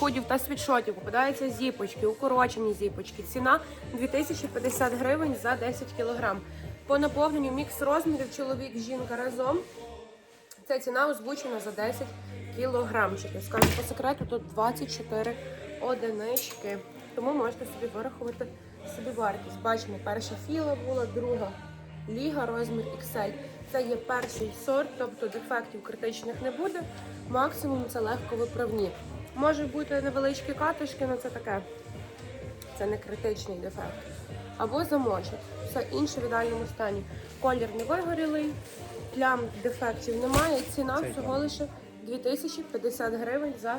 худів та світшотів. Попадаються зіпочки, укорочені зіпочки. Ціна 2050 гривень за 10 кілограм. По наповненню мікс розмірів чоловік, жінка разом. Ця ціна озвучена за 10 кілограмчиків. Скажу по секрету, тут 24 одинички. Тому можете собі вирахувати собі вартість. Бачимо, перша філа була, друга ліга, розмір XL. Це є перший сорт, тобто дефектів критичних не буде. Максимум це легко виправні. Можуть бути невеличкі катишки, але це таке. Це не критичний дефект. Або замочок. Все інше в ідеальному стані. Колір не вигорілий, плям дефектів немає. Ціна всього лише 2050 гривень за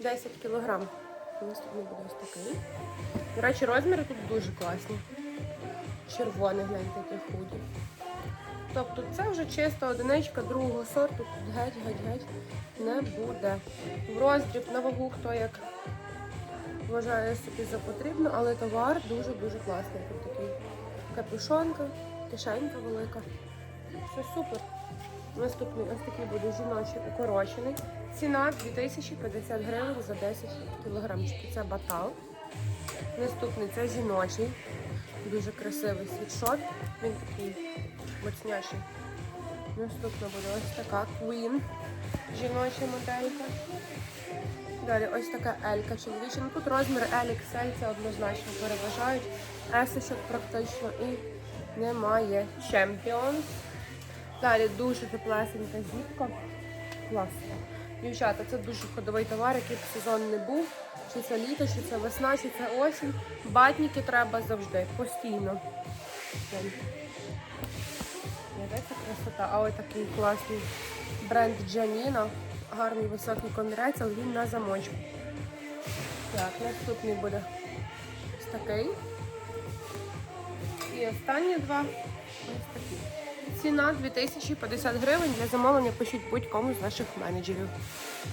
10 кілограм. Наступний буде ось такий. До речі, розміри тут дуже класні. Червоний, гляньте, який худі. Тобто це вже чиста одиничка другого сорту, тут геть, геть, геть не буде. В роздріб на вагу хто як вважає собі за потрібно, але товар дуже-дуже класний. Тут такий капюшонка, кишенька велика. Все супер. Наступний ось такий буде жіночий укорочений. Ціна 2050 гривень за 10 кілограмчиків. Це батал. Наступний це жіночий. Дуже красивий світшот. Він такий моцняший. Наступна буде ось така Queen. Жіноча моделька. Далі ось така Елька чоловіча. Ну тут розмір XL, це однозначно переважають. Есочок практично і немає. Champions. Далі дуже теплесенька зіпка. Класно. Дівчата, це дуже ходовий товар, який б сезон не був. Чи це літо, чи це весна, чи це осінь. Батніки треба завжди, постійно. Яка красота. А ось такий класний бренд Джаніна. Гарний високий комірець, але він на замочку. Так, наступний буде ось такий. І останні два ось такі. Ціна 2050 гривень. Для замовлення пишіть будь-кому з наших менеджерів.